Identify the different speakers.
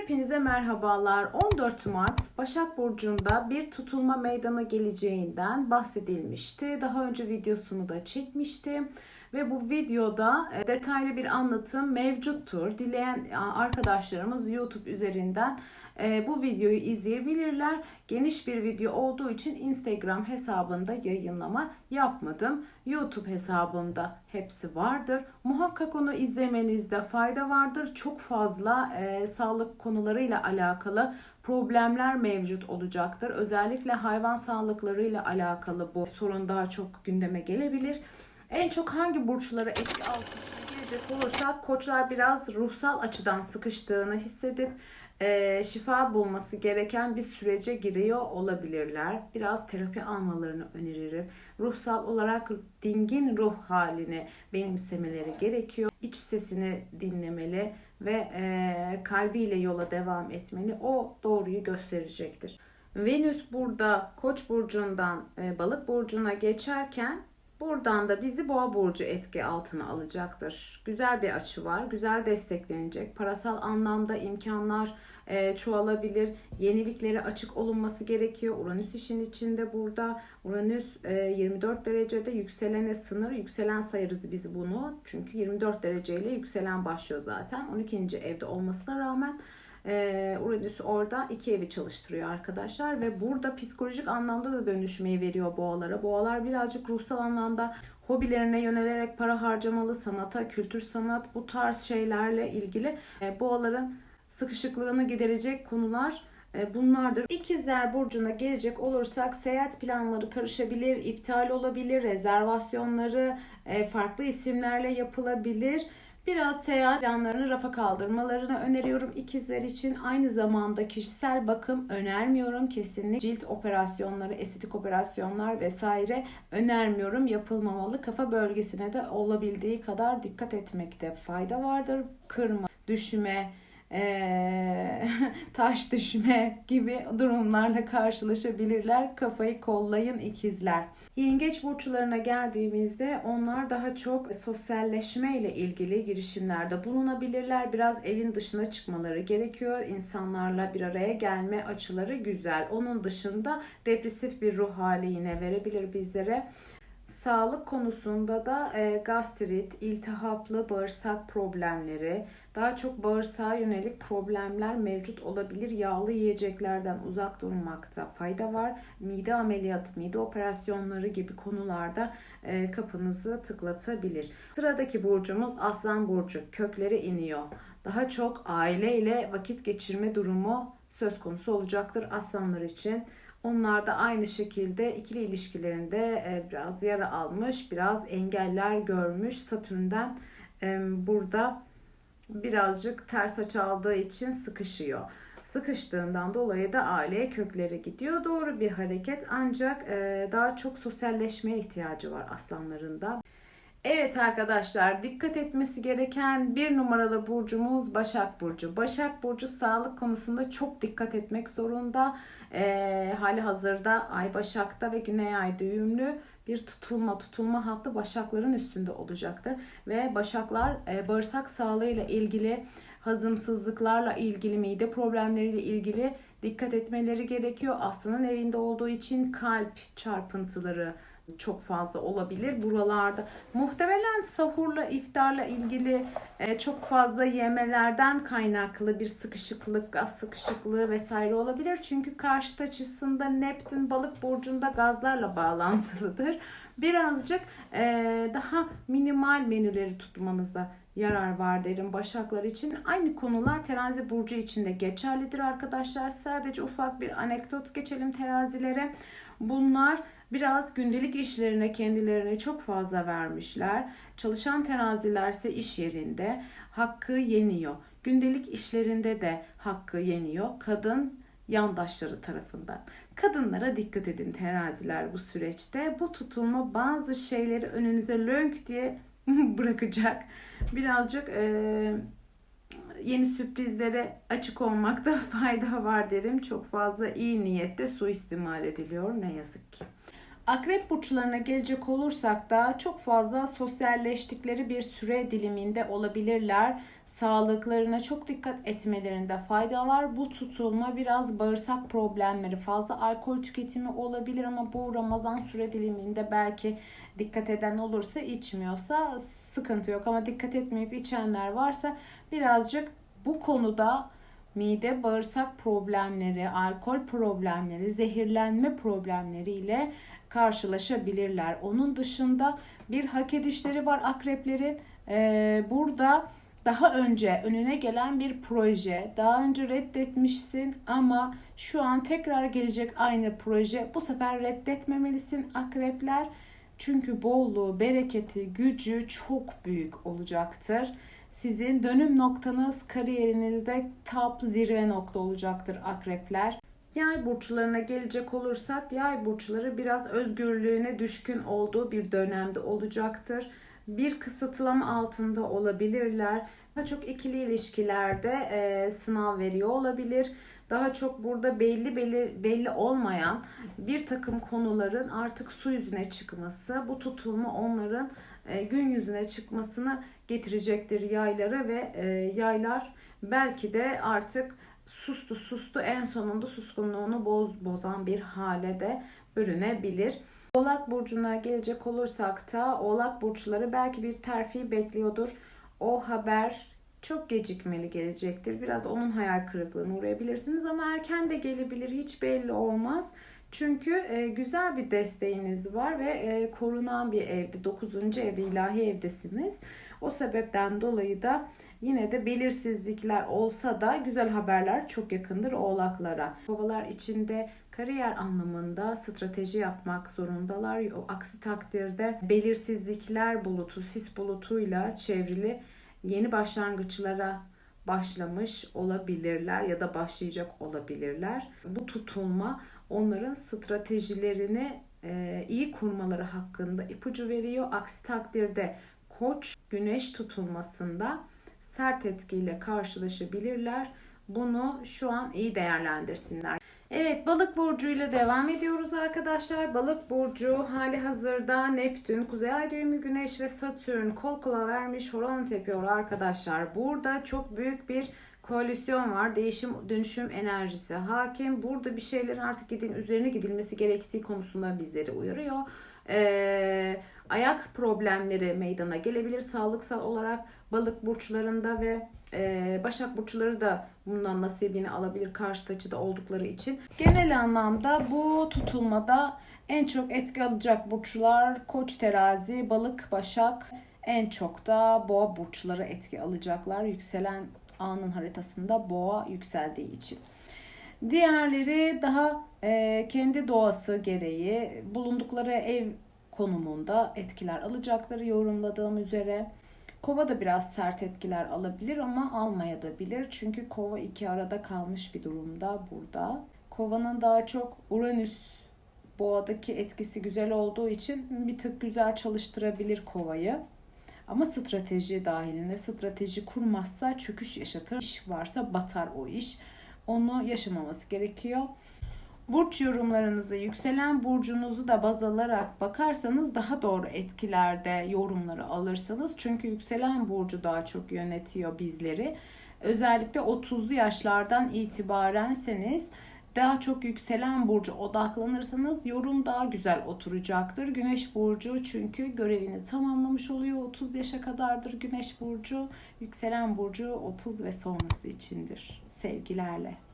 Speaker 1: Hepinize merhabalar. 14 Mart Başak Burcu'nda bir tutulma meydana geleceğinden bahsedilmişti. Daha önce videosunu da çekmiştim. Ve bu videoda e, detaylı bir anlatım mevcuttur. Dileyen arkadaşlarımız YouTube üzerinden e, bu videoyu izleyebilirler. Geniş bir video olduğu için Instagram hesabında yayınlama yapmadım. YouTube hesabımda hepsi vardır. Muhakkak onu izlemenizde fayda vardır. Çok fazla e, sağlık konularıyla alakalı problemler mevcut olacaktır. Özellikle hayvan sağlıklarıyla alakalı bu sorun daha çok gündeme gelebilir. En çok hangi burçlara etki altına gelecek olursak koçlar biraz ruhsal açıdan sıkıştığını hissedip e, şifa bulması gereken bir sürece giriyor olabilirler. Biraz terapi almalarını öneririm. Ruhsal olarak dingin ruh halini benimsemeleri gerekiyor. İç sesini dinlemeli ve e, kalbiyle yola devam etmeli. O doğruyu gösterecektir. Venüs burada Koç burcundan e, Balık burcuna geçerken Buradan da bizi boğa burcu etki altına alacaktır. Güzel bir açı var. Güzel desteklenecek. Parasal anlamda imkanlar e, çoğalabilir. Yeniliklere açık olunması gerekiyor. Uranüs işin içinde burada. Uranüs e, 24 derecede yükselene sınır. Yükselen sayarız biz bunu. Çünkü 24 dereceyle yükselen başlıyor zaten. 12. evde olmasına rağmen ee, Uranüs orada iki evi çalıştırıyor arkadaşlar ve burada psikolojik anlamda da dönüşmeyi veriyor boğalara. Boğalar birazcık ruhsal anlamda hobilerine yönelerek para harcamalı, sanata, kültür sanat bu tarz şeylerle ilgili e, boğaların sıkışıklığını giderecek konular e, bunlardır. İkizler burcuna gelecek olursak seyahat planları karışabilir, iptal olabilir, rezervasyonları e, farklı isimlerle yapılabilir. Biraz seyahat planlarını rafa kaldırmalarını öneriyorum ikizler için. Aynı zamanda kişisel bakım önermiyorum kesinlikle. Cilt operasyonları, estetik operasyonlar vesaire önermiyorum. Yapılmamalı. Kafa bölgesine de olabildiği kadar dikkat etmekte fayda vardır. Kırma, düşme, e, taş düşme gibi durumlarla karşılaşabilirler. Kafayı kollayın ikizler. Yengeç burçlarına geldiğimizde onlar daha çok sosyalleşme ile ilgili girişimlerde bulunabilirler. Biraz evin dışına çıkmaları gerekiyor. İnsanlarla bir araya gelme açıları güzel. Onun dışında depresif bir ruh hali yine verebilir bizlere. Sağlık konusunda da e, gastrit, iltihaplı bağırsak problemleri, daha çok bağırsağa yönelik problemler mevcut olabilir. Yağlı yiyeceklerden uzak durmakta fayda var. Mide ameliyatı, mide operasyonları gibi konularda e, kapınızı tıklatabilir. Sıradaki burcumuz Aslan Burcu. Kökleri iniyor. Daha çok aileyle vakit geçirme durumu söz konusu olacaktır aslanlar için. Onlar da aynı şekilde ikili ilişkilerinde e, biraz yara almış, biraz engeller görmüş. Satürn'den e, burada birazcık ters açı aldığı için sıkışıyor. Sıkıştığından dolayı da aileye köklere gidiyor. Doğru bir hareket ancak e, daha çok sosyalleşmeye ihtiyacı var aslanlarında. Evet arkadaşlar dikkat etmesi gereken bir numaralı burcumuz Başak Burcu. Başak Burcu sağlık konusunda çok dikkat etmek zorunda. E, hali hazırda Ay Başak'ta ve Güney Ay düğümlü bir tutulma tutulma hattı Başakların üstünde olacaktır. Ve Başaklar e, bağırsak sağlığıyla ilgili hazımsızlıklarla ilgili mide problemleriyle ilgili dikkat etmeleri gerekiyor. Aslanın evinde olduğu için kalp çarpıntıları, çok fazla olabilir buralarda. Muhtemelen sahurla iftarla ilgili e, çok fazla yemelerden kaynaklı bir sıkışıklık, gaz sıkışıklığı vesaire olabilir. Çünkü karşıt açısında Neptün balık burcunda gazlarla bağlantılıdır. Birazcık e, daha minimal menüleri tutmanızda yarar var derim Başaklar için. Aynı konular terazi burcu için de geçerlidir arkadaşlar. Sadece ufak bir anekdot geçelim terazilere. Bunlar biraz gündelik işlerine kendilerine çok fazla vermişler. Çalışan terazilerse iş yerinde hakkı yeniyor. Gündelik işlerinde de hakkı yeniyor. Kadın yandaşları tarafından. Kadınlara dikkat edin teraziler bu süreçte. Bu tutulma bazı şeyleri önünüze lönk diye bırakacak. Birazcık e, yeni sürprizlere açık olmakta fayda var derim. Çok fazla iyi niyette suistimal ediliyor ne yazık ki. Akrep burçlarına gelecek olursak da çok fazla sosyalleştikleri bir süre diliminde olabilirler. Sağlıklarına çok dikkat etmelerinde fayda var. Bu tutulma biraz bağırsak problemleri, fazla alkol tüketimi olabilir ama bu Ramazan süre diliminde belki dikkat eden olursa içmiyorsa sıkıntı yok ama dikkat etmeyip içenler varsa birazcık bu konuda mide bağırsak problemleri, alkol problemleri, zehirlenme problemleriyle karşılaşabilirler. Onun dışında bir hak edişleri var akreplerin. Ee, burada daha önce önüne gelen bir proje, daha önce reddetmişsin ama şu an tekrar gelecek aynı proje. Bu sefer reddetmemelisin akrepler. Çünkü bolluğu, bereketi, gücü çok büyük olacaktır. Sizin dönüm noktanız kariyerinizde top zirve nokta olacaktır akrepler. Yay burçlarına gelecek olursak yay burçları biraz özgürlüğüne düşkün olduğu bir dönemde olacaktır. Bir kısıtlama altında olabilirler. Daha çok ikili ilişkilerde e, sınav veriyor olabilir. Daha çok burada belli belli belli olmayan bir takım konuların artık su yüzüne çıkması, bu tutulma onların e, gün yüzüne çıkmasını getirecektir yaylara ve e, yaylar belki de artık sustu sustu en sonunda suskunluğunu boz, bozan bir hale de bürünebilir. Oğlak burcuna gelecek olursak da Oğlak burçları belki bir terfi bekliyordur. O haber çok gecikmeli gelecektir. Biraz onun hayal kırıklığına uğrayabilirsiniz ama erken de gelebilir. Hiç belli olmaz. Çünkü e, güzel bir desteğiniz var ve e, korunan bir evde, 9. evde, ilahi evdesiniz. O sebepten dolayı da yine de belirsizlikler olsa da güzel haberler çok yakındır oğlaklara. Babalar içinde kariyer anlamında strateji yapmak zorundalar. Aksi takdirde belirsizlikler bulutu, sis bulutuyla çevrili yeni başlangıçlara başlamış olabilirler ya da başlayacak olabilirler. Bu tutulma onların stratejilerini e, iyi kurmaları hakkında ipucu veriyor. Aksi takdirde koç güneş tutulmasında sert etkiyle karşılaşabilirler. Bunu şu an iyi değerlendirsinler. Evet balık burcu ile devam ediyoruz arkadaşlar. Balık burcu hali hazırda Neptün, Kuzey Ay düğümü Güneş ve Satürn kol kola vermiş horon tepiyor arkadaşlar. Burada çok büyük bir koalisyon var. Değişim, dönüşüm enerjisi hakim. Burada bir şeylerin artık gidin üzerine gidilmesi gerektiği konusunda bizleri uyarıyor. Ee, ayak problemleri meydana gelebilir sağlıksal olarak balık burçlarında ve e, başak burçları da bundan nasibini alabilir karşı açıda oldukları için. Genel anlamda bu tutulmada en çok etki alacak burçlar koç terazi, balık, başak en çok da boğa burçları etki alacaklar. Yükselen anın haritasında boğa yükseldiği için. Diğerleri daha e, kendi doğası gereği bulundukları ev konumunda etkiler alacaktır yorumladığım üzere. Kova da biraz sert etkiler alabilir ama almaya da bilir. Çünkü kova iki arada kalmış bir durumda burada. Kovanın daha çok Uranüs boğadaki etkisi güzel olduğu için bir tık güzel çalıştırabilir kovayı. Ama strateji dahilinde strateji kurmazsa çöküş yaşatır. İş varsa batar o iş. Onu yaşamaması gerekiyor. Burç yorumlarınızı, yükselen burcunuzu da baz alarak bakarsanız daha doğru etkilerde yorumları alırsanız. Çünkü yükselen burcu daha çok yönetiyor bizleri. Özellikle 30'lu yaşlardan itibarenseniz daha çok yükselen burcu odaklanırsanız yorum daha güzel oturacaktır. Güneş burcu çünkü görevini tamamlamış oluyor. 30 yaşa kadardır Güneş burcu. Yükselen burcu 30 ve sonrası içindir. Sevgilerle.